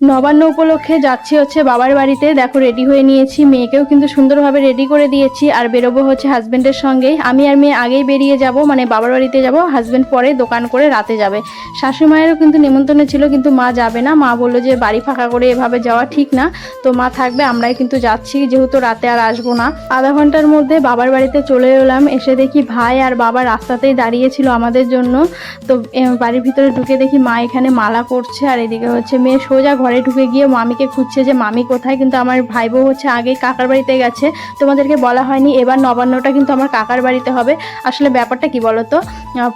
নবান্ন উপলক্ষে যাচ্ছি হচ্ছে বাবার বাড়িতে। দেখো রেডি হয়ে নিয়েছি। মেয়েকেও কিন্তু সুন্দরভাবে রেডি করে দিয়েছি। আর বেরোবো হচ্ছে হাজব্যান্ডের সঙ্গেই আমি আর মেয়ে আগেই বেরিয়ে যাব মানে বাবার বাড়িতে যাব। হাজব্যান্ড পরে দোকান করে রাতে যাবে। শাশুড়ি মায়েরও কিন্তু নিমন্ত্রণে ছিল, কিন্তু মা যাবে না। মা বলল যে, বাড়ি ফাঁকা করে এভাবে যাওয়া ঠিক না। তো মা থাকবে, আমরাই কিন্তু যাচ্ছি। যেহেতু রাতে আর আসব না। আধা ঘণ্টার মধ্যে বাবার বাড়িতে চলে এলাম। এসে দেখি ভাই আর বাবা রাস্তাতেই দাঁড়িয়েছিল আমাদের জন্য। তো বাড়ির ভিতরে ঢুকে দেখি মা এখানে মালা করছে। আর এদিকে হচ্ছে মেয়ে সোজা ঘরে ঢুকে গিয়ে মামিকে খুঁজছে যে, মামি কোথায়? কিন্তু আমার ভাই বউ হচ্ছে আগে কাকার বাড়িতে গেছে। তোমাদেরকে বলা হয়নি, এবার নবান্নটা কিন্তু আমার কাকার বাড়িতে হবে। আসলে ব্যাপারটা কি বলতো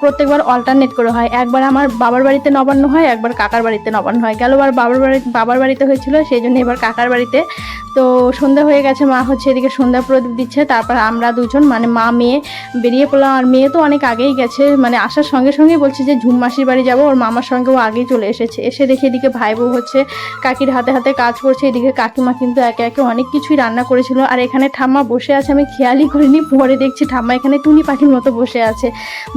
প্রত্যেকবার অল্টারনেট করে হয়। একবার আমার বাবার বাড়িতে নবান্ন হয়, একবার কাকার বাড়িতে নবান্ন হয়। গেলবার বাবার বাড়ি, বাবার বাড়িতে হয়েছিল, সেই জন্য এবার কাকার বাড়িতে। তো সন্ধ্যা হয়ে গেছে, মা হচ্ছে এদিকে সন্ধ্যা প্রদীপ দিচ্ছে, তারপর আমরা দুজন মানে মা, মেয়ে বেরিয়ে পড়লাম আর মেয়ে তো অনেক আগেই গেছে মানে আসার সঙ্গে সঙ্গেই বলছে যে ঝুম মাসির বাড়ি যাব। ওর মামার সঙ্গে ও আগেই চলে এসেছে। এসে দেখে এদিকে ভাই বউ হচ্ছে কাকির হাতে হাতে কাজ করছে, এদিকে কাকিমা কিন্তু একে একে অনেক কিছুই রান্না করেছিল। আর এখানে ঠাম্মা বসে আছে, আমি খেয়ালই করিনি, পরে দেখছি ঠাম্মা এখানে টুনি পাখির মতো বসে আছে।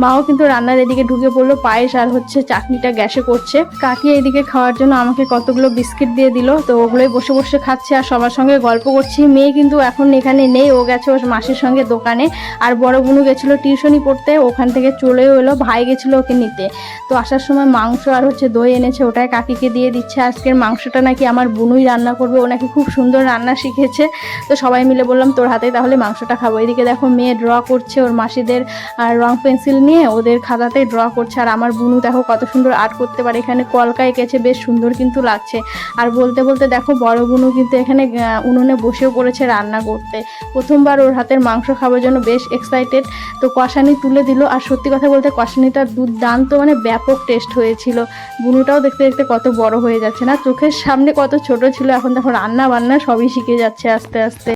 মাও কিন্তু রান্নার এদিকে ঢুকে পড়ল, পায়েস আর হচ্ছে চাটনিটা গ্যাসে করছে। কাকি এদিকে খাওয়ার জন্য আমাকে কতগুলো বিস্কিট দিয়ে দিল, তো ওগুলোই বসে বসে খাচ্ছে আর সবার সঙ্গে গল্প করছি। মেয়ে কিন্তু এখন এখানে নেই, ও গেছে ওর মাসির সঙ্গে দোকানে। আর বড় বুনু গেছিল টিউশনি পড়তে, ওখান থেকে চলেও এলো, ভাই গেছিল ওকে নিতে। তো আসার সময় মাংস আর হচ্ছে দই এনেছে, ওটাই কাকিকে দিয়ে দিচ্ছে। আজকের মাংসটা নাকি আমার বুনুই রান্না করবে, ও নাকি খুব সুন্দর রান্না শিখেছে। তো সবাই মিলে বললাম, তোর হাতে তাহলে মাংসটা খাব। এদিকে দেখো, মেয়ে ড্র করছে ওর মাসিদের রং পেন্সিল নিয়ে ওদের খাতাতে ড্র করছে। আর আমার বুনু দেখো কত সুন্দর আর্ট করতে পারে, এখানে কলকা এঁকেছে, বেশ সুন্দর কিন্তু লাগছে। আর বলতে বলতে দেখো, বড় বুনু কিন্তু এখানে উনুনে বসেও পড়েছে রান্না করতে। প্রথমবার ওর হাতের মাংস খাওয়ার জন্য বেশ এক্সাইটেড তো কষানি তুলে দিল। আর সত্যি কথা বলতে, কষানিটার দুধদান্ত মানে ব্যাপক টেস্ট হয়েছিল। বুনুটাও দেখতে দেখতে কত বড় হয়ে যাচ্ছে না? চোখের সামনে কত ছোট ছিল এখন দেখো রান্না বান্না সবই শিখে যাচ্ছে আস্তে আস্তে।